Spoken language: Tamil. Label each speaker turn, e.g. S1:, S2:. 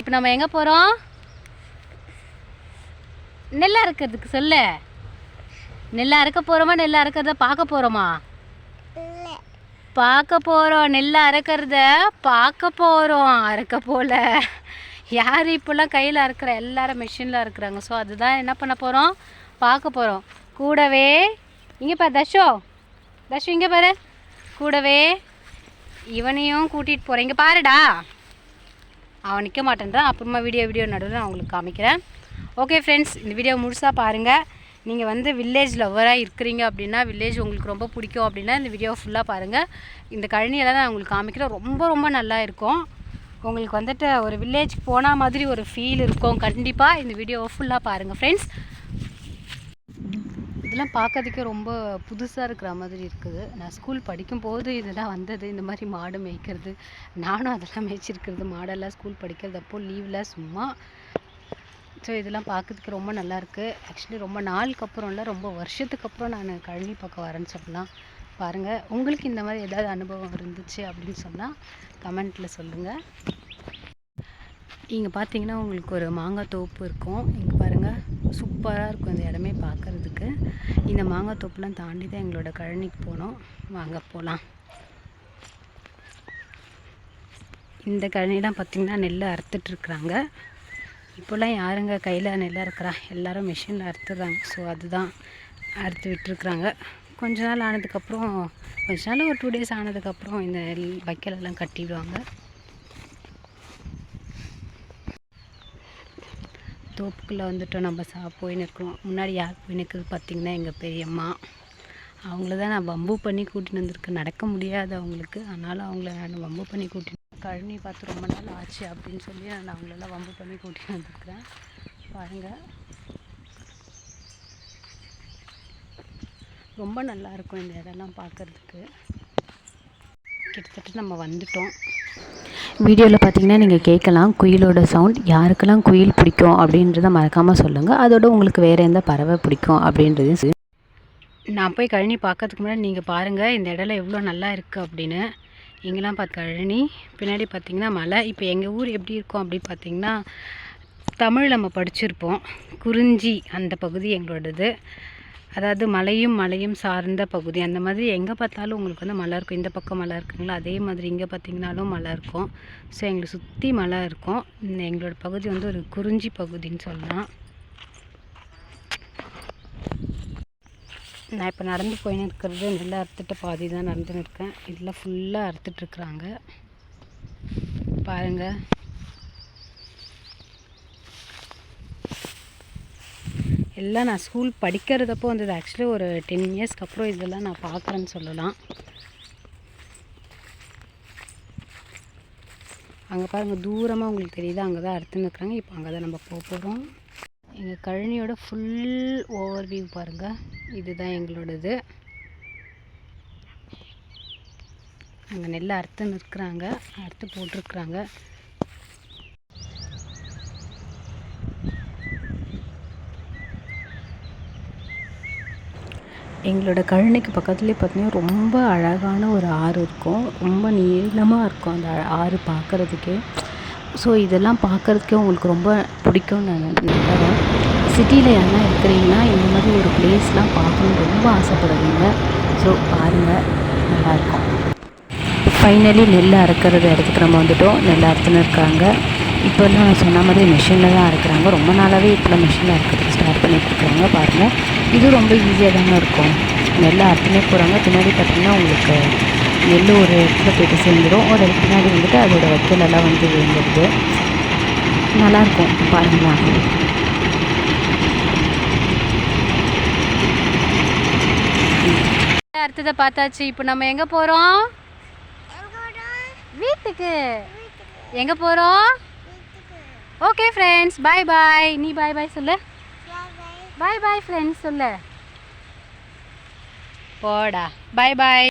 S1: இப்போ நம்ம எங்கே போகிறோம் நெல் அறுக்கிறதுக்கு சொல்லு. நெல் அறுக்க போகிறோமா நெல் அறுக்கிறத பார்க்க போகிறோமா பார்க்க போகிறோம் நெல் அறுக்கிறத பார்க்க போகிறோம் அறுக்க போல. யார் இப்போல்லாம் கையில் அறுக்கிற? எல்லாரும் மிஷினில் அறுக்குறாங்க. ஸோ அதுதான் என்ன பண்ண போகிறோம் பார்க்க போகிறோம் கூடவே இங்கே பாரு தஷோ. தஷோ இங்கே பாரு. கூடவே இவனையும் கூட்டிகிட்டு போகிறேன் இங்கே பாருடா. அவன் நிற்க மாட்டேன்றான். அப்புறமா வீடியோ வீடியோ நடுவில் நான் உங்களுக்கு காமிக்கிறேன். ஓகே ஃப்ரெண்ட்ஸ் இந்த வீடியோ முழுசாக பாருங்கள் நீங்கள் வந்து வில்லேஜ் லவ்வராக இருக்கிறீங்க அப்படின்னா வில்லேஜ் உங்களுக்கு ரொம்ப பிடிக்கும் அப்படின்னா இந்த வீடியோ ஃபுல்லாக பாருங்கள் இந்த கழனியெல்லாம் நான் உங்களுக்கு காமிக்கிறேன். ரொம்ப ரொம்ப நல்லா இருக்கும். உங்களுக்கு வந்துட்டு ஒரு வில்லேஜ் போன மாதிரி ஒரு ஃபீல் இருக்கும். கண்டிப்பாக இந்த வீடியோவை ஃபுல்லாக பாருங்கள் ஃப்ரெண்ட்ஸ் இதெல்லாம் பார்க்கறதுக்கே ரொம்ப புதுசாக இருக்கிற மாதிரி இருக்குது. நான் ஸ்கூல் படிக்கும்போது இதெல்லாம் வந்தது. இந்த மாதிரி மாடு மேய்க்கிறது. நானும் அதெல்லாம் மேய்ச்சிருக்கிறது. மாடெல்லாம் ஸ்கூல் படிக்கிறது. அப்போது லீவில் சும்மா. ஸோ இதெல்லாம் பார்க்கறதுக்கு ரொம்ப நல்லாயிருக்கு ஆக்சுவலி ரொம்ப நாளுக்கு அப்புறம்ல ரொம்ப வருஷத்துக்கு அப்புறம் நான் கழனி பக்கம் வரேன்னு சொல்லலாம் பாருங்கள் உங்களுக்கு இந்த மாதிரி ஏதாவது அனுபவம் இருந்துச்சு அப்படின்னு சொன்னால் கமெண்ட்டில் சொல்லுங்கள் இங்கே பார்த்தீங்கன்னா உங்களுக்கு ஒரு மாங்காய் தோப்பு இருக்கும். சூப்பராக இருக்கும் இந்த இடமே பார்க்கறதுக்கு இந்த மாங்காய் தோப்புலாம் தாண்டி தான் எங்களோட கழனிக்கு போனோம். வாங்க போகலாம் இந்த கழனிலாம் பார்த்திங்கன்னா நெல் அறுத்துட்ருக்குறாங்க இப்போல்லாம் யாருங்க கையில் நெல் அறுக்கிறா? எல்லோரும் மிஷினில் அறுத்துடுறாங்க ஸோ அதுதான் அறுத்து விட்டுருக்குறாங்க. கொஞ்ச நாள் ஆனதுக்கப்புறம் கொஞ்ச நாள் ஒரு டூ டேஸ் ஆனதுக்கப்புறம் இந்த நெல் வைக்கல் எல்லாம் கட்டிடுவாங்க. தோப்புக்குள்ளே வந்துட்டோம். நம்ம சா போயின்னு இருக்கிறோம். முன்னாடி யார் போய் நிற்குது பார்த்திங்கன்னா எங்கள் பெரியம்மா. அவங்கள தான் நான் வம்பு பண்ணி கூட்டின்னு வந்திருக்கேன். நடக்க முடியாது அவங்களுக்கு. அதனால் அவங்கள நான் வம்பு பண்ணி கூட்டின்னு கழனி பார்த்து ரொம்ப நாள் ஆச்சு அப்படின்னு சொல்லி நான் அவங்களெல்லாம் வம்பு பண்ணி கூட்டின்னு வந்திருக்கிறேன். பாருங்கள் ரொம்ப நல்லாயிருக்கும் இந்த இடம்லாம் பார்க்கறதுக்கு. கிட்டத்தட்ட நம்ம வந்துட்டோம்.
S2: வீடியோவில் பார்த்தீங்கன்னா நீங்கள் கேட்கலாம் குயிலோட சவுண்ட் யாருக்கெல்லாம் குயில் பிடிக்கும் அப்படின்றத மறக்காமல் சொல்லுங்கள் அதோட உங்களுக்கு வேறு எந்த பறவை பிடிக்கும் அப்படின்றதையும் சொல்லு.
S1: நான் போய் கழனி பார்க்கறதுக்கு முன்னாடி நீங்கள் பாருங்கள் இந்த இடம்லாம் எவ்வளோ நல்லா இருக்குது அப்படின்னு. இங்கெல்லாம் பார்த்து கழனி பின்னாடி பார்த்தீங்கன்னா மலை. இப்போ எங்கள் ஊர் எப்படி இருக்கும் அப்படின்னு பார்த்தீங்கன்னா தமிழ் நம்ம படிச்சிருப்போம். குறிஞ்சி அந்த பகுதி எங்களோடது. அதாவது மலையும் மலையும் சார்ந்த பகுதி. அந்த மாதிரி எங்கே பார்த்தாலும் உங்களுக்கு வந்து மலை இருக்கும். இந்த பக்கம் மலை இருக்குங்களா? அதே மாதிரி இங்கே பார்த்தீங்கனாலும் மலை இருக்கும். ஸோ எங்களை சுற்றி மலை இருக்கும். எங்களோட பகுதி வந்து ஒரு குறிஞ்சி பகுதின்னு சொல்லலாம். நான் இப்போ நடந்து போயின்னு இருக்கிறது நெல்லை அறுத்துட்டு பாதி தான் நடந்துன்னு இருக்கேன். இதில் ஃபுல்லாக அறுத்துட்ருக்குறாங்க பாருங்கள் எல்லாம் நான் ஸ்கூல் படிக்கிறதப்போ வந்தது. ஆக்சுவலி ஒரு டென் இயர்ஸ்க்கு அப்புறம் இதெல்லாம் நான் பார்க்குறேன்னு சொல்லலாம். அங்கே பாருங்கள் தூரமாக உங்களுக்கு தெரியுது. அங்கே தான் அறுத்துன்னு நிற்கிறாங்க இப்போ அங்கே தான் நம்ம போக போகிறோம் எங்கள் கழனியோட ஃபுல் ஓவர்வியூ பாருங்கள் இதுதான் எங்களோடது. அங்கே நெல் அறுத்து நிற்கிறாங்க அறுத்து போட்டிருக்குறாங்க.
S2: எங்களோட கழனிக்கு பக்கத்துலேயே பார்த்தீங்கன்னா ரொம்ப அழகான ஒரு ஆறு இருக்கும். ரொம்ப நீளமாக இருக்கும் அந்த ஆறு பார்க்குறதுக்கே. ஸோ இதெல்லாம் பார்க்குறதுக்கே உங்களுக்கு ரொம்ப பிடிக்கும்னு நான் நம்புகிறேன் சிட்டியில் என்ன இருக்கிறீங்கன்னா இந்த மாதிரி ஒரு பிளேஸ்லாம் பார்க்கணுன்னு ரொம்ப ஆசைப்படுவீங்க ஸோ பாருங்கள் நல்லாயிருக்கும். ஃபைனலி நெல் அறுக்கிறது இடத்துக்கு நம்ம வந்துட்டோம். நெல் அறுத்துன்னு இருக்காங்க. இப்போல்லாம் நான் சொன்ன மாதிரி மிஷினில் தான் அறுக்கிறாங்க. ரொம்ப நாளாகவே இப்போ மிஷினில் அறுக்கிறதுக்கு ஸ்டார்ட் பண்ணிட்டு இருக்காங்க. பாருங்கள் இது ரொம்ப ஈஸியாக தாங்க இருக்கும். நெல் அறுத்துனே போகிறாங்க பின்னாடி பார்த்தீங்கன்னா உங்களுக்கு நெல் ஒரு இடத்துல போயிட்டு சேர்ந்துடும் ஒரு இடத்துக்கு பின்னாடி வந்துட்டு அதோட வைக்கல் எல்லாம் வந்து விழுந்துடுது நல்லாயிருக்கும். பாருங்களேன்.
S1: அறுத்ததை பார்த்தாச்சு. இப்போ நம்ம எங்கே போகிறோம் வீட்டுக்கு. எங்கே போகிறோம் ஓகே ஃப்ரெண்ட்ஸ் பாய் பாய் நீ பாய் பாய் சொல்லு. பாய் பாய் ஃப்ரெண்ட்ஸ் சொல்லு போடா பாய் பாய்